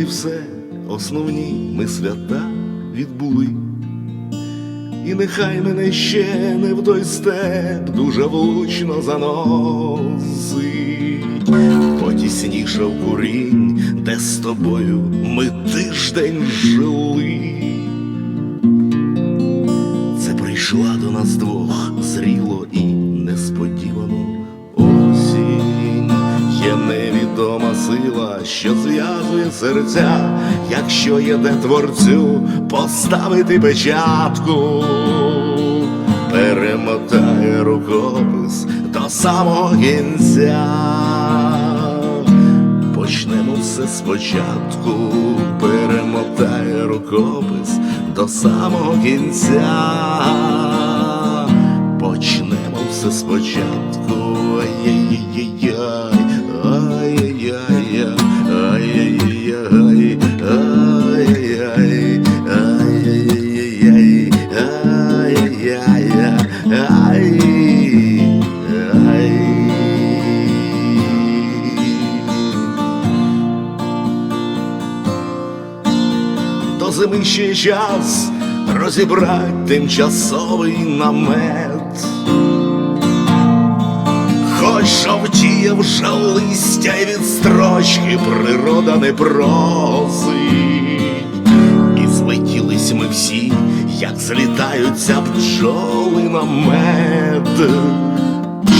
все основні ми свята відбули. І нехай мене ще не в той степ дуже влучно заносить, потіснішав курінь, де з тобою ми тиждень жили. Це прийшла до нас що зв'язує серця, якщо є де творцю поставити печатку, перемотає рукопис до самого кінця. Почнемо все спочатку, перемотає рукопис до самого кінця. Почнемо все спочатку. Зими ще час розібрать тимчасовий намет. Хоч жовтіє вже листя й від строчки природа не просить. І злетілись ми всі, як злітаються пчоли на мед,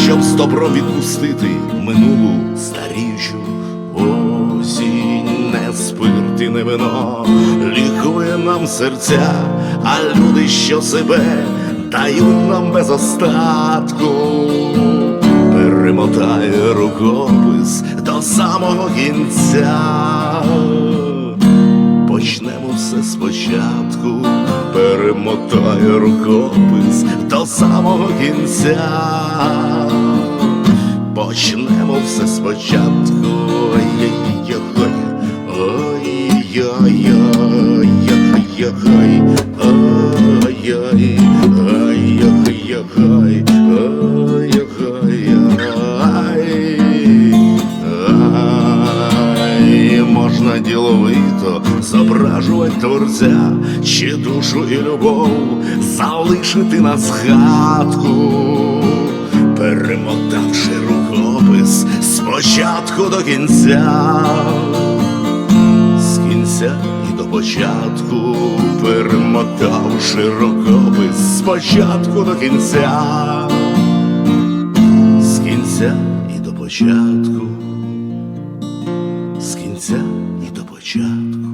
щоб з добром відпустити минулу старіючу осінь, не спирт і не вино лікує нам серця, а люди, що себе дають нам без остатку, перемотає рукопис до самого кінця. Почнемо все спочатку, перемотає рукопис до самого кінця. Почнемо все спочатку. Можна діловито зображувати творця, чи душу і любов залишити на згадку перемотавши рукопис спочатку до кінця, кінця і до початку, перемотавши рукопис спочатку до кінця, з кінця і до початку, з кінця і до початку.